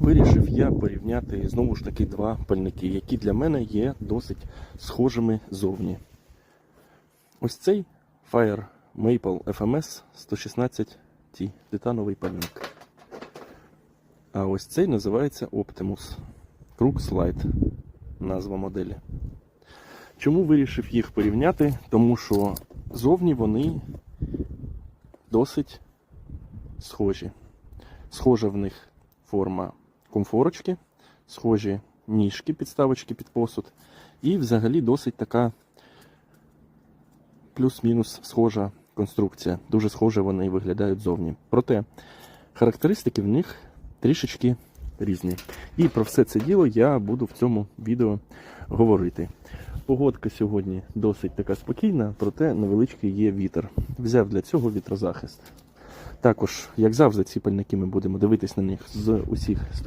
Вирішив я порівняти знову ж таки два пальники, які для мене є досить схожими зовні. Ось цей Fire Maple FMS 116T титановий пальник. А ось цей називається Optimus Crux Light, назва моделі. Чому вирішив їх порівняти? Тому що зовні вони досить схожі. Схожа в них форма комфорочки, схожі ніжки, підставочки під посуд. І взагалі досить така плюс-мінус схожа конструкція. Дуже схоже вони виглядають зовні. Проте характеристики в них трішечки різні. І про все це діло я буду в цьому відео говорити. Погодка сьогодні досить така спокійна, проте невеличкий є вітер. Взяв для цього вітрозахист. Також, як завжди, ці пальники ми будемо дивитись на них з усіх